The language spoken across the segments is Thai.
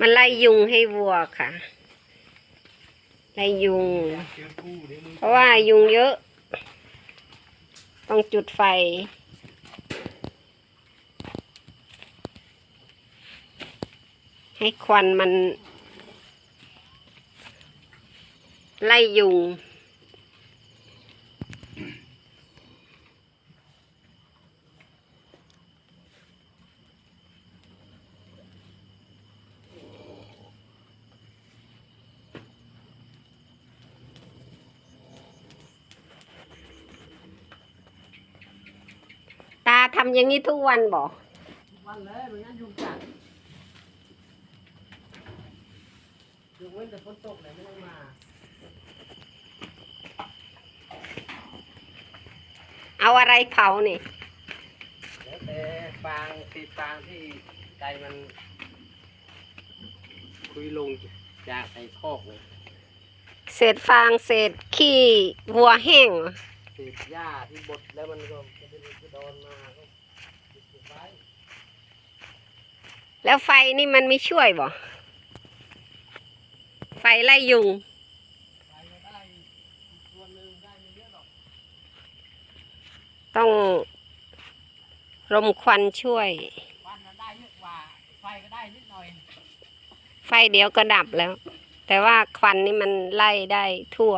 มันไล่ยุงให้วัวค่ะ ไล่ยุงเจอกูเดี๋ยวมึงเพราะว่ายุงเยอะ ต้องจุดไฟ ให้ควันมัน ไล่ยุง ทำอย่างนี้ทุกวันบอกวันเลยมันงั้นยุงกัดยกเว้นแต่ฝนตกเลยไม่ต้องมาเอาอะไรเผานี่แล้วแต่ฟางติดฟางที่ใจมัน คุยลงจากไอ้คอกเลยเศษฟางเศษขี้วัวแห้งเหรอ ติดหญ้าที่บดแล้วมันก็จะเป็นกระดอนมาก็ติดไว้ แล้วไฟนี่มันไม่ช่วยบ่ไฟไล่ยุงต้องรมควันช่วยไฟเดี๋ยวก็ดับแล้ว แต่ว่าควันนี่มันไล่ได้ทั่ว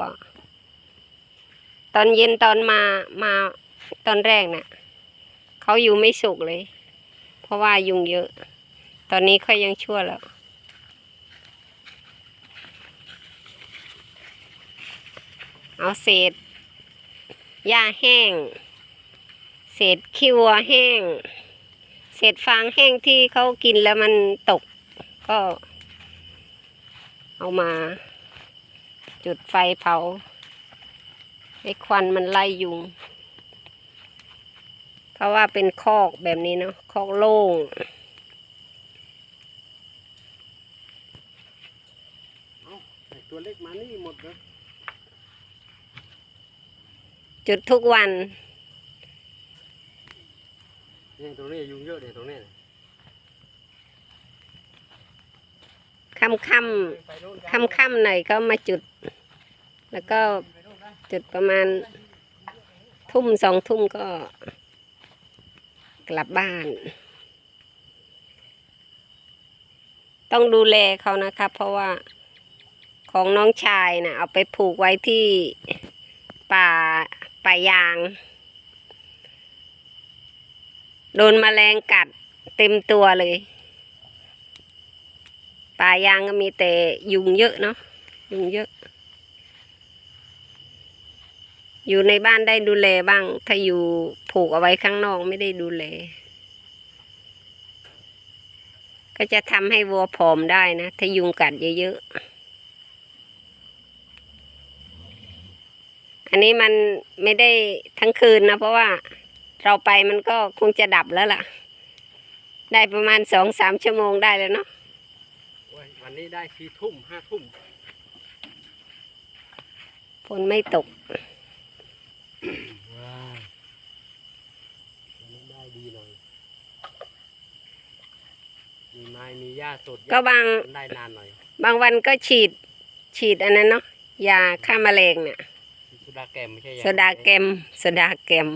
ตอนเย็นตอนมามาตอนแรกน่ะเขาอยู่ไม่สุขเลย เพราะว่ายุงเยอะ ตอนนี้ค่อยยังชั่วแล้ว เอาเศษหญ้าแห้ง เศษขี้วัวแห้ง เศษฟางแห้งที่เขากินแล้วมันตก ก็ เอามา จุดไฟเผาให้ควันมันไล่ยุง เพราะว่าเป็นคอกแบบนี้เนาะคอกโล่ง ไอ้ ตัวเล็กมานี่หมดเลยจุดทุกวันเนี่ยตรงนี้ยุงเยอะเนี่ยตรงนี้ค่ำค่ำไปโน่นกันค่ำค่ำๆหน่อยก็มาจุด แล้วก็ไปโน่นกันจุดประมาณทุ่มสองทุ่มก็กลับบ้าน ต้องดูแลเขานะครับเพราะว่า ของน้องชายนะ่ะเอาไปผูกไว้ที่ป่าป่ายาง โดนแมลงกัดเต็มตัวเลย ป่ายางก็มีแต่ยุงเยอะเนาะยุงเยอะ อยู่ในบ้านได้ดูแลบ้าง ถ้าอยู่ผูกเอาไว้ข้างนอกไม่ได้ดูแลก็จะทำให้วัวผอมได้นะ ถ้ายุงกัดเยอะๆ อันนี้มันไม่ได้ทั้งคืนนะ เพราะว่าเราไปมันก็คงจะดับแล้วล่ะ ได้ประมาณสองสามชั่วโมงได้แล้วเนาะโอ้ยวันนี้ได้สี่ทุ่มห้าทุ่มฝนไม่ตกว้าววันนี้ได้ดีหน่อยมีไม้มีหญ้าสดก็บาง ได้นานหน่อย บางวันก็ฉีด ฉีดอันนั้นเนาะยาฆ่าแมลงเนี่ยโซ ดาแกมไม่ใช่ยโซดาแกมโซดาแกม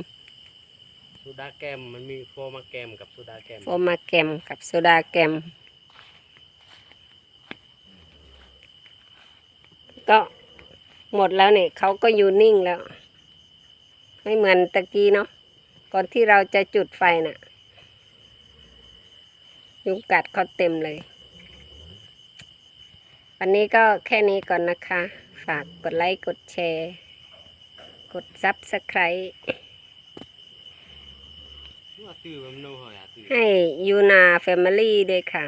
โซดาแกมมันมีโฟมาแกมกับโซดาแกมโฟมาแกมกับโซดาแกม ก็หมดแล้วเนี่ยเขาก็อยู่นิ่งแล้ว ไม่เหมือนตะกี้เนาะก่อนที่เราจะจุดไฟน่ะ ยุงกัดเขาเต็มเลย วันนี้ก็แค่นี้ก่อนนะคะ ฝากกดไลค์กดแชร์ กดซับสไคร b e ว่าตื่นมันโน่เหรอตื่นให้ยูนาแฟมิลี่ด้วยค่ะ